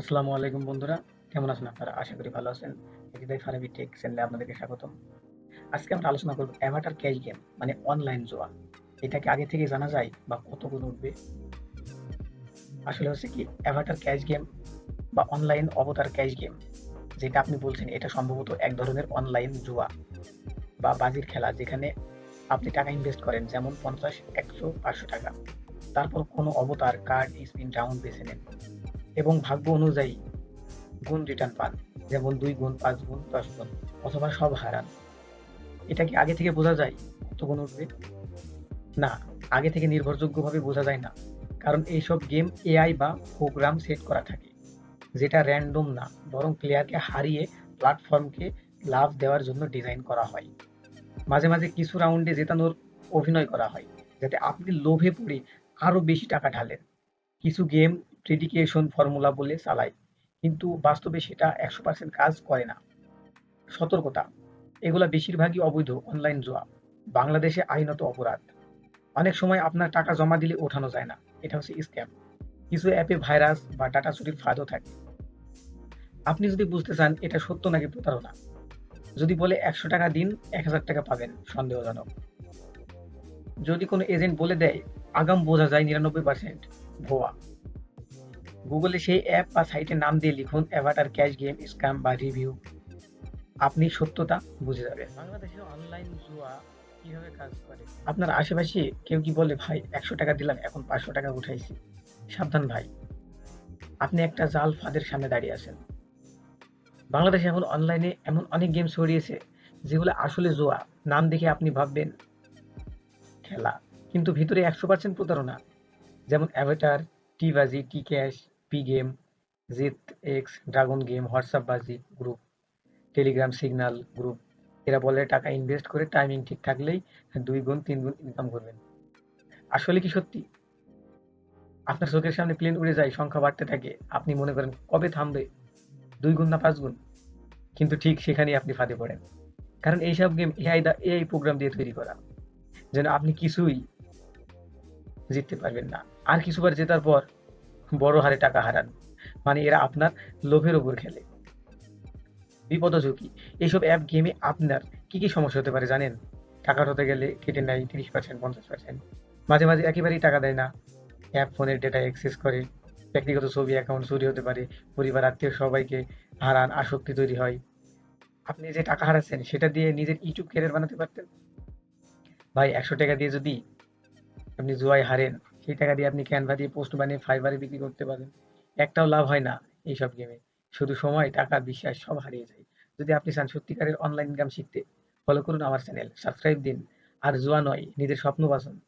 আসসালামু আলাইকুম বন্ধুরা, কেমন আছেন আপনারা? আশা করি ভালো আছেন। হৃদয় ফারাবি টেক চ্যানেলে আপনাদেরকে স্বাগতম। আজকে আমরা আলোচনা করব অ্যাভাটার ক্যাশ গেম মানে অনলাইন জোয়া। এটাকে আগে থেকে জানা যায় বা কত গুণ উঠবে? আসলে হচ্ছে কি, অ্যাভাটার ক্যাশ গেম বা অনলাইন অবতার ক্যাশ গেম, যেটা আপনি বলছেন, এটা সম্ভবত এক ধরনের অনলাইন জুয়া বা বাজির খেলা, যেখানে আপনি টাকা ইনভেস্ট করেন, যেমন পঞ্চাশ, একশো, পাঁচশো টাকা। তারপর কোনো অবতার, কার্ড, স্পিন, রাউন্ড বেছে নেন। এবং ভাগ্য অনুযায়ী গুণ রিটার্ন পান। যেমন দুই গুণ, পাঁচ গুণ, দশ গুণ, অথবা সব হারান। এটা কি আগে থেকে বোঝা যায়? কত গুণ উঠবে না। আগে থেকে নির্ভরযোগ্যভাবে বোঝা যায় না। কারণ এইসব গেম এআই বা প্রোগ্রাম সেট করা থাকে। যেটা র্যান্ডম না, বরং প্লেয়ারকে হারিয়ে প্ল্যাটফর্মকে লাভ দেওয়ার জন্য ডিজাইন করা হয়। মাঝে মাঝে কিছু রাউন্ডে জেতানোর অভিনয় করা হয়, যাতে আপনি লোভে পড়ে আরও বেশি টাকা ঢালেন। কিছু গেম প্রেডিকেশন ফর্মুলা বলে চালায়। কিন্তু বাস্তবে সেটা একশো পার্সেন্ট কাজ করে না। সতর্কতা, এগুলা বেশিরভাগই অবৈধ অনলাইন জুয়া বাংলাদেশে আইনত অপরাধ। অনেক সময় আপনার টাকা জমা দিলে ওঠানো যায় না। এটা হচ্ছে স্ক্যাম কিছু অ্যাপে ভাইরাস বা ডাটা চুরির ফাঁদও থাকে। আপনি যদি বুঝতে চান এটা সত্য নাকি প্রতারণা, যদি বলে একশো টাকা দিন, এক হাজার টাকা পাবেন, সন্দেহজনক। যদি কোনো এজেন্ট বলে দেয়, আগাম বোঝা যায় নিরানব্বই পার্সেন্ট ভুয়া। গুগলে সেই অ্যাপ বা সাইটের নাম দিয়ে লিখুন অ্যাভাটার ক্যাশ গেম স্ক্যাম বা রিভিউ আপনি সত্যতা বুঝে যাবেন। বাংলাদেশের অনলাইন জুয়া কীভাবে কাজ করে? আপনার আশেপাশে কেউ কি বলে ভাই একশো টাকা দিলাম এখন পাঁচশো টাকা উঠাইছি। সাবধান ভাই। আপনি একটা জাল ফাঁদের সামনে দাঁড়িয়ে আছেন। বাংলাদেশে এখন অনলাইনে এমন অনেক গেম ছড়িয়েছে যেগুলো আসলে জুয়া। নাম দেখে আপনি ভাববেন খেলা। কিন্তু ভিতরে একশো পার্সেন্ট প্রতারণা। যেমন অ্যাভাটার টি বাজি টি ক্যাশ পি গেম জিত এক্স ড্রাগন গেম হোয়াটসঅ্যাপ বাজি গ্রুপ টেলিগ্রাম সিগন্যাল গ্রুপ এরা বলে টাকা ইনভেস্ট করে টাইমিং ঠিক থাকলেই দুই গুণ, তিন গুণ ইনকাম করবেন। আসলে কি সত্যি? আপনার চোখের সামনে প্লেন উড়ে যায়, সংখ্যা বাড়তে থাকে। আপনি মনে করেন কবে থামবে? দুই গুণ না পাঁচ গুণ? কিন্তু ঠিক সেখানেই আপনি ফাঁদে পড়েন। কারণ এইসব গেম এআই দা এআই প্রোগ্রাম দিয়ে তৈরি করা। যেন আপনি কিছুই জিততে পারবেন না। আর কিছুবার জেতার পর বড় হারে টাকা হারান। মানে এরা আপনার লোভের উপর খেলে। বিপদ ঝুঁকি। এইসব অ্যাপ গেমে আপনার কি কি সমস্যা হতে পারে জানেন? টাকা হতে গেলে কেটে নেয় তিরিশ পার্সেন্ট পঞ্চাশ পার্সেন্ট মাঝে মাঝে একেবারেই টাকা দেয় না। অ্যাপ ফোনের ডেটা অ্যাক্সেস করে। ব্যক্তিগত ছবি অ্যাকাউন্ট চুরি হতে পারে। পরিবার, আত্মীয় সবাইকে হারান, আসক্তি তৈরি হয়। আপনি যে টাকা হারাচ্ছেন, সেটা দিয়ে নিজের ইউটিউব ক্যারিয়ার বানাতে পারতেন? ভাই, একশো টাকা দিয়ে যদি আপনি জুয়ায় হারেন সেই টাকা দিয়ে আপনি ক্যানভা দিয়ে পোস্ট বানিয়ে ফাইবারে বিক্রি করতে পারেন। একটাও লাভ হয় না এইসব গেমে শুধু সময়, টাকা, বিশ্বাস, সব হারিয়ে যায়। যদি আপনি চান সত্যিকারের অনলাইন ইনকাম শিখতে ফলো করুন আমার চ্যানেল সাবস্ক্রাইব দিন। আর জুয়া নয়, নিজের স্বপ্ন বাঁচুন।